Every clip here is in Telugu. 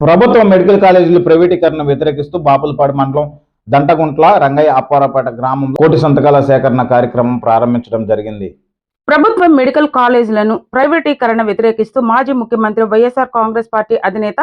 ప్రభుత్వ మెడికల్ కాలేజీలు ప్రైవేటీకరణ వ్యతిరేకిస్తూ బాపులపాడు మండలం దంటగుంట్ల రంగయ్య అప్పారపేట గ్రామంలో కోటి సంతకాల సేకరణ కార్యక్రమం ప్రారంభించడం జరిగింది. ప్రభుత్వ మెడికల్ కాలేజీలను ప్రైవేటీకరణ వ్యతిరేకిస్తూ మాజీ ముఖ్యమంత్రి వైఎస్ఆర్ కాంగ్రెస్ పార్టీ అధినేత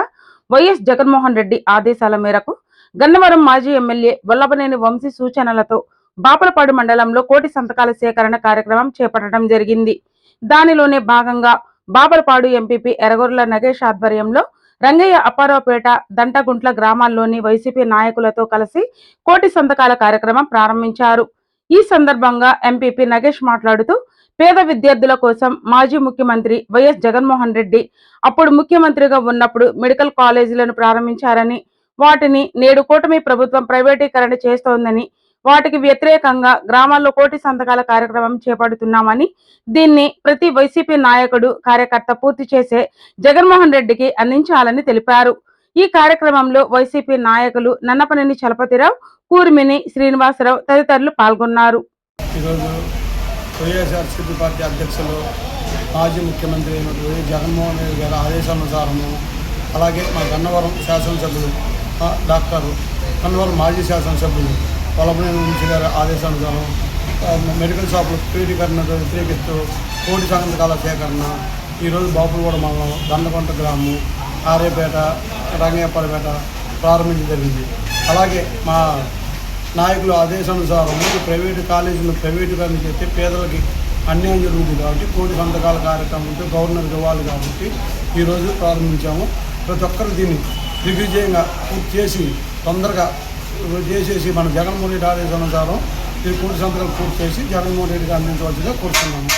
వైఎస్ జగన్మోహన్ రెడ్డి ఆదేశాల మేరకు గన్నవరం మాజీ ఎమ్మెల్యే వల్లభనేని వంశీ సూచనలతో బాపలపాడు మండలంలో కోటి సంతకాల సేకరణ కార్యక్రమం చేపట్టడం జరిగింది. దానిలోనే భాగంగా బాపలపాడు ఎంపీపీ ఎరగొర్ల నగేష్ ఆధ్వర్యంలో రంగయ్య అప్పారావుపేట దంటగుంట్ల గ్రామాల్లోని వైసీపీ నాయకులతో కలిసి కోటి సంతకాల కార్యక్రమం ప్రారంభించారు. ఈ సందర్భంగా ఎంపీపీ నగేష్ మాట్లాడుతూ పేద విద్యార్థుల కోసం మాజీ ముఖ్యమంత్రి వైఎస్ జగన్మోహన్ రెడ్డి అప్పుడు ముఖ్యమంత్రిగా ఉన్నప్పుడు మెడికల్ కాలేజీలను ప్రారంభించారని వాటిని నేడు కూటమి ప్రభుత్వం ప్రైవేటీకరణ చేస్తోందని వాటికి వ్యతిరేకంగా గ్రామాల్లో కోటి సంతకాల కార్యక్రమం చేపడుతున్నామని దీన్ని ప్రతి వైసీపీ నాయకుడు కార్యకర్త పూర్తి చేసే జగన్మోహన్ రెడ్డికి అందించాలని తెలిపారు. ఈ కార్యక్రమంలో వైసీపీ నాయకులు నన్నపనేని చలపతిరావు కూర్మిని శ్రీనివాసరావు తదితరులు పాల్గొన్నారు. వైఎస్ఆర్సీపీ పార్టీ అధ్యక్షులు మాజీ ముఖ్యమంత్రి అయినటువంటి జగన్మోహన్ రెడ్డి గారి ఆదేశానుసారము అలాగే మా గన్నవరం శాసనసభ్యులు డాక్టర్ గన్నవరం మాజీ శాసనసభ్యులు పలపనే వంశీ గారి ఆదేశానుసారం మెడికల్ షాపులు ప్రీటీకరణ వ్యతిరేకిస్తూ కోటి సంతకాల సేకరణ ఈరోజు బాపులగూడ మండలం దండకొంట గ్రామం ఆర్యపేట రంగయ్యపల్లిపేట ప్రారంభించడం జరిగింది. అలాగే మా నాయకుల ఆదేశానుసారం ప్రైవేటు కాలేజీలు ప్రైవేటుకరణ చేస్తే పేదలకి అన్యాయం జరుగుతుంది కాబట్టి కోటి సంతకాల కార్యక్రమంతో గవర్నర్కి ఇవ్వాలి కాబట్టి ఈరోజు ప్రారంభించాము. ప్రతి ఒక్కరు దీన్ని దిగ్విజయంగా పూర్తి చేసి తొందరగా చేసేసి మన జగన్మోహన్ రెడ్డి ఆదేశానుసారం ఈ కూడి సంతకాలు పూర్తి చేసి జగన్మోహన్ రెడ్డికి అందించవలసిందిగా కోరుతున్నాము.